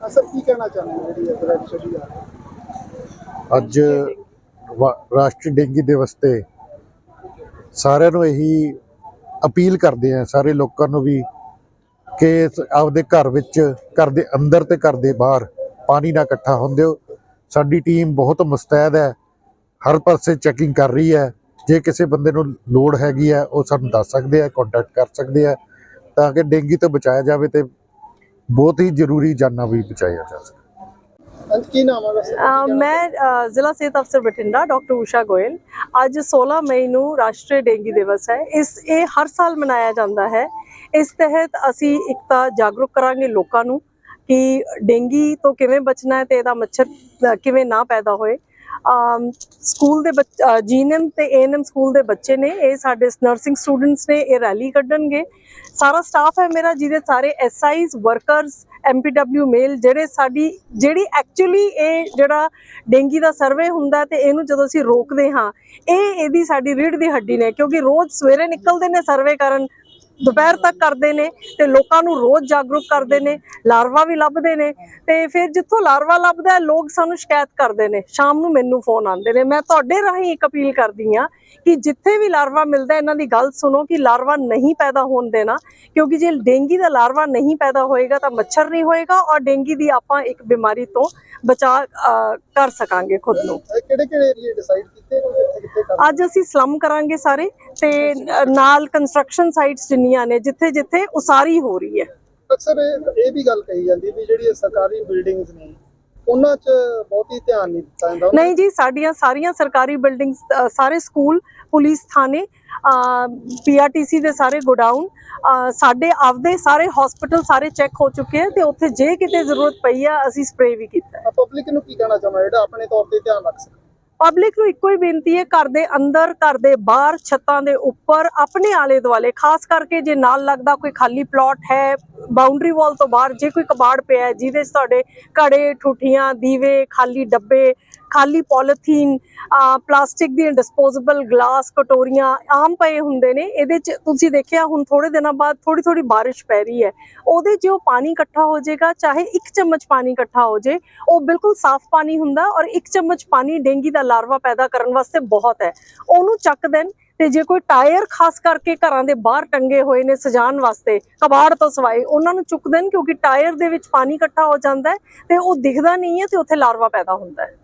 ਅਸਰ ਕੀ ਕਹਿਣਾ ਚਾਹੁੰਦੇ ਹੋ ਜਿਹੜੀ ਇਹ ਰੈਡ ਛੱਡੀ ਜਾ ਰਹੀ ਅੱਜ ਰਾਸ਼ਟਰੀ ਡੇਂਗੀ ਦਿਵਸ ਤੇ ਸਾਰਿਆਂ ਨੂੰ ਇਹੀ ਅਪੀਲ ਕਰਦੇ ਆ ਸਾਰੇ ਲੋਕਾਂ ਨੂੰ ਵੀ ਕਿ ਆਪਦੇ ਘਰ ਵਿੱਚ, ਘਰ ਦੇ ਅੰਦਰ ਤੇ ਘਰ ਦੇ ਬਾਹਰ ਪਾਣੀ ਨਾ ਇਕੱਠਾ ਹੋਣ ਦਿਓ। ਸਾਡੀ ਟੀਮ ਬਹੁਤ ਮੁਸਤੈਦ ਹੈ, ਹਰ ਪਾਸੇ ਚੈਕਿੰਗ ਕਰ ਰਹੀ ਹੈ। ਜੇ ਕਿਸੇ ਬੰਦੇ ਨੂੰ ਲੋੜ ਹੈਗੀ ਹੈ, ਉਹ ਸਾਨੂੰ ਦੱਸ ਸਕਦੇ ਆ ਕੰਟੈਕਟ ਕਰ ਸਕਦੇ ਆ ਤਾਂ ਕਿ ਡੇਂਗੀ ਤੋਂ ਬਚਾਇਆ ਜਾਵੇ ਤੇ ਬਹੁਤ ਹੀ ਜ਼ਰੂਰੀ ਜਾਨਾਂ ਵੀ ਬਚਾਇਆ ਜਾ ਸਕੇ ਅੰਤ ਕੀ ਨਾਮ ਹੈ ਵੈਸੇ? ਅ, ਮੈਂ ਜ਼ਿਲ੍ਹਾ ਸਿਹਤ ਅਫਸਰ ਬਠਿੰਡਾ ਡਾਕਟਰ ਊਸ਼ਾ ਗੋਇਲ। ਅੱਜ 16 ਮਈ ਨੂੰ ਰਾਸ਼ਟਰੀ ਡੇਂਗੀ ਦਿਵਸ ਹੈ। ਇਸ ਇਹ ਹਰ ਸਾਲ ਮਨਾਇਆ ਜਾਂਦਾ ਹੈ। ਇਸ ਤਹਿਤ ਅਸੀਂ ਇੱਕ ਤਾਂ ਜਾਗਰੂਕ ਕਰਾਂਗੇ ਲੋਕਾਂ ਨੂੰ ਕਿ ਡੇਂਗੀ ਤੋਂ ਕਿਵੇਂ ਬਚਣਾ ਹੈ ਤੇ ਇਹਦਾ ਮੱਛਰ ਕਿਵੇਂ ਨਾ ਪੈਦਾ ਹੋਏ। ਸਕੂਲ ਦੇ ਜੀਐਨਐਮ ਤੇ ਏਐਨਐਮ ਸਕੂਲ ਦੇ ਬੱਚੇ ਨੇ, ਇਹ ਸਾਡੇ ਨਰਸਿੰਗ ਸਟੂਡੈਂਟਸ ਨੇ, ਇਹ ਰੈਲੀ ਕੱਢਣਗੇ। ਸਾਰਾ ਸਟਾਫ ਹੈ ਮੇਰਾ, ਜਿਹਦੇ ਸਾਰੇ ਐਸਆਈਜ਼ ਵਰਕਰਸ ਐਮਪੀਡਬਲਿਊ ਮੇਲ ਜਿਹੜੇ ਸਾਡੀ, ਜਿਹੜੀ ਐਕਚੁਅਲੀ ਇਹ ਜਿਹੜਾ ਡੇਂਗੀ ਦਾ ਸਰਵੇ ਹੁੰਦਾ ਤੇ ਇਹਨੂੰ ਜਦੋਂ ਅਸੀਂ ਰੋਕਦੇ ਹਾਂ, ਇਹ ਇਹਦੀ ਸਾਡੀ ਰੀੜ ਦੀ ਹੱਡੀ ਨੇ, ਕਿਉਂਕਿ ਰੋਜ਼ ਸਵੇਰੇ ਨਿਕਲਦੇ ਨੇ ਸਰਵੇ ਕਰਨ ਦੁਪਹਿਰ ਤੱਕ ਕਰਦੇ ਨੇ ਤੇ ਲੋਕਾਂ ਨੂੰ ਰੋਜ਼ ਜਾਗਰੂਕ ਕਰਦੇ ਨੇ ਲਾਰਵਾ ਵੀ ਲੱਭਦੇ ਨੇ ਤੇ ਫਿਰ ਜਿੱਥੋਂ ਲਾਰਵਾ ਲੱਭਦਾ ਹੈ ਲੋਕ ਸਾਨੂੰ ਸ਼ਿਕਾਇਤ ਕਰਦੇ ਨੇ। ਸ਼ਾਮ ਨੂੰ ਮੈਨੂੰ ਫੋਨ ਆਉਂਦੇ ਨੇ। ਮੈਂ ਤੁਹਾਡੇ ਰਾਹੀਂ ਇੱਕ ਅਪੀਲ ਕਰਦੀ ਆ ਕਿ ਜਿੱਥੇ ਵੀ ਲਾਰਵਾ ਮਿਲਦਾ ਇਹਨਾਂ ਦੀ ਗੱਲ ਸੁਣੋ ਕਿ ਲਾਰਵਾ ਨਹੀਂ ਪੈਦਾ ਹੋਣ ਦੇਣਾ ਕਿਉਂਕਿ ਜੇ ਡੇਂਗੀ ਦਾ ਲਾਰਵਾ ਨਹੀਂ ਪੈਦਾ ਹੋਏਗਾ ਤਾਂ ਮੱਛਰ ਨਹੀਂ ਹੋਏਗਾ ਔਰ ਡੇਂਗੀ ਦੀ ਆਪਾਂ ਇੱਕ ਬਿਮਾਰੀ ਤੋਂ ਬਚਾ ਕਰ ਸਕਾਂਗੇ ਖੁਦ ਨੂੰ। ਕਿਹੜੇ ਕਿਹੜੇ ਏਰੀਆ ਡਿਸਾਈਡ ਕੀਤੇ ਨੇ ਕਿੱਥੇ ਕਿੱਥੇ ਕਰਨਾ ਅੱਜ ਅਸੀਂ ਸਲਮ ਕਰਾਂਗੇ ਸਾਰੇ। ਤੇ ਨਾਲ ਕੰਸਟਰਕਸ਼ਨ ਸਾਈਟਸ ਜਿੰਨੀਆਂ ਨੇ ਜਿੱਥੇ ਜਿੱਥੇ ਉਸਾਰੀ ਹੋ ਰਹੀ ਹੈ। ਅਕਸਰ ਇਹ ਵੀ ਗੱਲ ਕਹੀ ਜਾਂਦੀ ਵੀ ਜਿਹੜੀ ਸਰਕਾਰੀ ਬਿਲਡਿੰਗਸ ਨੇ ਉਹਨਾਂ 'ਚ ਬਹੁਤੀ ਧਿਆਨ ਨਹੀਂ ਦਿੱਤਾ ਜਾਂਦਾ। ਨਹੀਂ ਜੀ ਸਾਡੀਆਂ ਸਾਰੀਆਂ ਸਰਕਾਰੀ ਬਿਲਡਿੰਗਸ ਸਾਰੇ ਸਕੂਲ ਪੁਲਿਸ ਥਾਣੇ ਪੀਆਰਟੀਸੀ ਦੇ ਸਾਰੇ ਗੋਡਾਊਨ ਸਾਡੇ ਆਪਦੇ ਸਾਰੇ ਹਸਪੀਟਲ ਸਾਰੇ ਚੈੱਕ ਹੋ ਚੁੱਕੇ ਆ ਤੇ ਉੱਥੇ ਜੇ ਕਿਤੇ ਜ਼ਰੂਰਤ ਪਈ ਆ ਅਸੀਂ ਸਪਰੇਅ ਵੀ ਕੀਤਾ। ਪਬਲਿਕ ਨੂੰ ਕੀ ਕਹਿਣਾ ਚਾਹੁੰਦਾ? ਜਿਹੜਾ ਆਪਣੇ ਤੌਰ ਤੇ ਧਿਆਨ ਰੱਖ ਸਕੇ ਪਬਲਿਕ ਨੂੰ ਇੱਕੋ ਹੀ ਬੇਨਤੀ ਹੈ, ਘਰ ਦੇ ਅੰਦਰ, ਘਰ ਦੇ ਬਾਹਰ, ਛੱਤਾਂ ਦੇ ਉੱਪਰ, ਆਪਣੇ ਆਲੇ ਦੁਆਲੇ ਖਾਸ ਕਰਕੇ ਜੇ ਨਾਲ ਲੱਗਦਾ ਕੋਈ ਖਾਲੀ ਪਲਾਟ ਹੈ ਬਾਉਂਡਰੀ ਵਾਲ ਤੋਂ ਬਾਹਰ ਜੇ ਕੋਈ ਕਬਾੜ ਪਿਆ ਹੈ, ਜਿਹਦੇ 'ਚ ਤੁਹਾਡੇ ਘੜੇ, ਠੂਠੀਆਂ, ਦੀਵੇ, ਖਾਲੀ ਡੱਬੇ, ਖਾਲੀ ਪੋਲੀਥੀਨ ਪਲਾਸਟਿਕ ਦੀਆਂ ਡਿਸਪੋਜ਼ੇਬਲ ਗਲਾਸ ਕਟੋਰੀਆਂ ਆਮ ਪਏ ਹੁੰਦੇ ਨੇ, ਇਹਦੇ 'ਚ ਤੁਸੀਂ ਦੇਖਿਆ ਹੁਣ ਥੋੜੇ ਦਿਨਾਂ ਬਾਅਦ ਥੋੜੀ ਥੋੜੀ ਬਾਰਿਸ਼ ਪੈ ਰਹੀ ਹੈ। ਉਹਦੇ 'ਚ ਉਹ ਪਾਣੀ ਇਕੱਠਾ ਹੋ ਜਾਏਗਾ, ਚਾਹੇ ਇੱਕ ਚਮਚ ਪਾਣੀ ਇਕੱਠਾ ਹੋ ਜੇ ਉਹ ਬਿਲਕੁਲ ਸਾਫ਼ ਪਾਣੀ ਹੁੰਦਾ ਔਰ ਇੱਕ ਚਮਚ ਪਾਣੀ ਡੇਂਗੀ ਦਾ ਲਾਰਵਾ ਪੈਦਾ ਕਰਨ ਵਾਸਤੇ ਬਹੁਤ ਹੈ। ਉਹਨੂੰ ਚੱਕ ਦੇਣ ਤੇ ਜੇ ਕੋਈ ਟਾਇਰ ਖਾਸ ਕਰਕੇ ਘਰਾਂ ਦੇ ਬਾਹਰ ਟੰਗੇ ਹੋਏ ਨੇ ਸਜਾਉਣ ਵਾਸਤੇ, ਕਬਾੜ ਤੋਂ ਸਵਾਏ, ਉਹਨਾਂ ਨੂੰ ਚੁੱਕ ਦੇਣ ਕਿਉਂਕਿ ਟਾਇਰ ਦੇ ਵਿੱਚ ਪਾਣੀ ਇਕੱਠਾ ਹੋ ਜਾਂਦਾ ਹੈ ਤੇ ਉਹ ਦਿਖਦਾ ਨਹੀਂ ਹੈ ਤੇ ਉੱਥੇ ਲਾਰਵਾ ਪੈਦਾ ਹੁੰਦਾ ਹੈ।